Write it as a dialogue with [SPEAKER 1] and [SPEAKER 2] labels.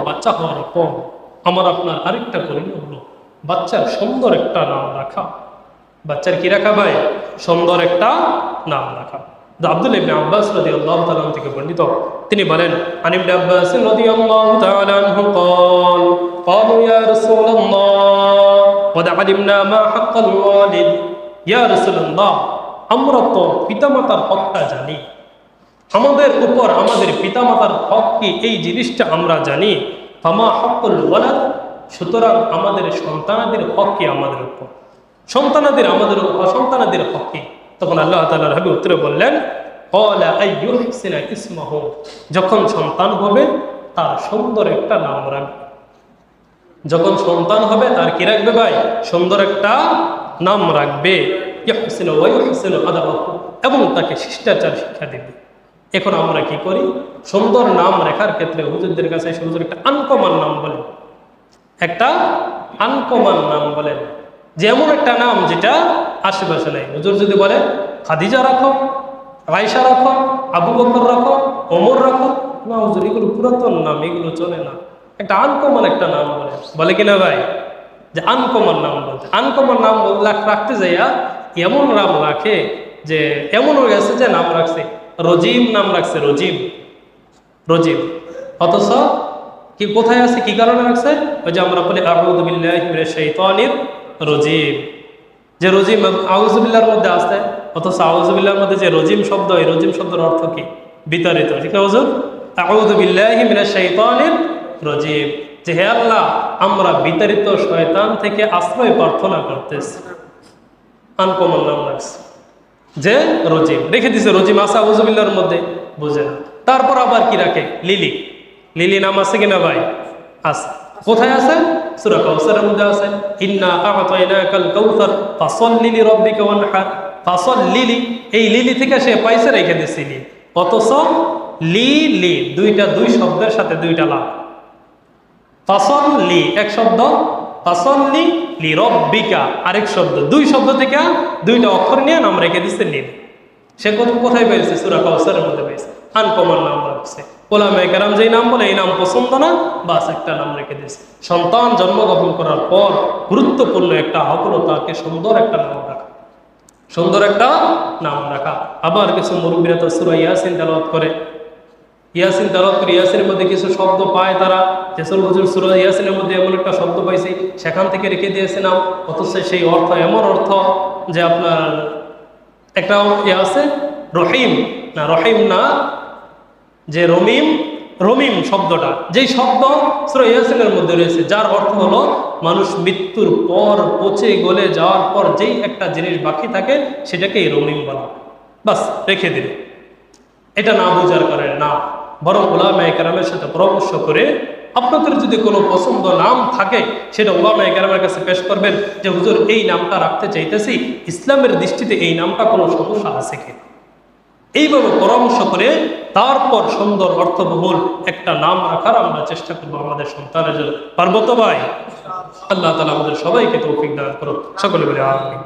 [SPEAKER 1] বাচ্চা হওয়ার পর আমার আপনার আরেকটা করণীয় হলো বাচ্চার সুন্দর একটা নাম রাখা বাচ্চার কি রাখা ভাই সুন্দর একটা নাম রাখা তো আব্দুল ইবনে আব্বাস রাদিয়াল্লাহু তাআলা থেকে বর্ণিত তিনি বলেন আন ইবনে আব্বাস রাদিয়াল্লাহু তাআলা আনহু قال قالوا يا رسول الله قد علمنا ما حق الوالد يا رسول الله আমরা তো পিতামাতার হকটা জানি আমাদের উপর আমাদের পিতামাতার হক কি? এই জিনিসটা আমরা জানি। ফামা হকুল ওয়ালাদ? সুতরাং আমাদের সন্তানাদের হক কি আমাদের উপর? সন্তানাদের আমাদের উপর সন্তানাদের হক কি? তখন আল্লাহ তাআলা রবি উত্তরে বললেন, "ক্বালা আইয়ুহসিনা ইসমাহু। যখন সন্তান হবে, তার সুন্দর একটা নাম রাখবে। যখন সন্তান হবে, তার কি রাখবে ভাই? সুন্দর একটা নাম রাখবে। ইয়াহসিনু ওয়া ইউহসিনু আদাবাহু এবং তাকে শিষ্টাচার শিক্ষা দেবে। এখন আমরা কি করি? সুন্দর নাম রেখার ক্ষেত্রে হুজুরদের কাছে হুজুর একটা আনকমান নাম বলেন। একটা আনকমান নাম বলেন। যেমন একটা নাম যেটা আশেপাশে নেই। হুজুর যদি বলে, খাদিজা রাখো রাইসা রাখো, আবু বকর রাখো অমর রাখো, না হুজুর, এগুলো পুরাতন নাম, এগুলো চলে না। একটা আনকমন একটা নাম বলে বলে কিনা ভাই? যে আনকমন নাম বলতে। আনকমন নাম রাখতে যাইয়া এমন নাম রাখে যে এমন হয়ে গেছে যে নাম রাখছে। রজিম নাম রাখছে, রজিম। রজিম। অথচ কি কোথায় আছে, কি কারণে রাখছে? ওই যে আমরা বলি শাইতানির রজিম। যে রজিম আউজুবিল্লার মধ্যে আছে, অথচ আউজুবিল্লার মধ্যে যে রজিম শব্দ, এই রজিম শব্দের অর্থ কি? বিতাড়িত। ঠিক না, হুজুর? যে হে আল্লাহ, আমরা বিতাড়িত শয়তান থেকে আশ্রয় প্রার্থনা করতেছি। আনকমন নাম রাখছে। যে রজিম, রেখে দিছে রজিম আসা আউজুবিল্লার মধ্যে, বুঝে না। তারপর আবার কি রাখে? লিলি। লিলি নাম আছে কিনা ভাই? আছে। কোথায় আছে? সূরা কাউসারের মধ্যে আছে। ইন্না আ'তাইনাকাল কাউসার ফাসাল্লি লিরাব্বিকা ওয়ানহার। ফাসাল্লি এই লিলি থেকে সে পাইছে, রেখে দিছে লি অথচ লি লি দুইটা দুই শব্দের সাথে দুইটা লাভ। ফাসল্লি, এক শব্দ ফাসল্লি লি রব্বিকা আরেক শব্দ। দুই শব্দ থেকে দুইটা অক্ষর নিয়ে নাম রেখে দিচ্ছে নীল। সে কোথ- কোথায় পেয়েছে? সুরা কাউসারের মধ্যে পেয়েছে। আনকমন নাম রাখছে ওলামে কেরাম যেই নাম বলে, এই নাম পছন্দ না, বাস একটা নাম রেখে দিয়েছে। সন্তান জন্মগ্রহণ করার পর গুরুত্বপূর্ণ একটা হক হলো তাকে সুন্দর একটা নাম রাখা। সুন্দর একটা নাম রাখা। আবার কিছু মুরব্বীরা তো সুরা ইয়াসিন তেলাওয়াত করে। ইয়াসিন তেলাওয়াত করে ইয়াসিনের মধ্যে কিছু শব্দ পায় তারা। যেসল হুজুর সুরা ইয়াসিনের মধ্যে এমন একটা শব্দ পাইছে, সেখান থেকে রেখে দিয়েছে নাম। অথচ সেই অর্থ, এমন অর্থ যে আপনার একটা ইয়ে আছে, রহিম। না রহিম না, যে রমিম রমিম শব্দটা। যেই শব্দ সুরা ইয়াসিনের মধ্যে রয়েছে, যার অর্থ হলো মানুষ মৃত্যুর পর পচে গলে যাওয়ার পর যেই একটা জিনিস বাকি থাকে, সেটাকেই রমিম বলা বাস, রেখে দিল। এটা না বোঝার কারণে, না। বরং ওলামা একরামের সাথে পরামর্শ করে আপনাদের যদি কোনো পছন্দ নাম থাকে, সেটা ওলামা একরামের কাছে পেশ করবেন যে, হুজুর, এই নামটা রাখতে চাইতেছি। ইসলামের দৃষ্টিতে এই নামটা কোনো সমস্যা আছে কি? এইভাবে পরামর্শ করে তারপর সুন্দর, অর্থবহুল একটা নাম রাখার আমরা চেষ্টা করব আমাদের সন্তানের জন্য। পার্বত ভাই? আল্লাহ তালা আমাদের সবাইকে তৌফিক দান করো সকলে বলে আমি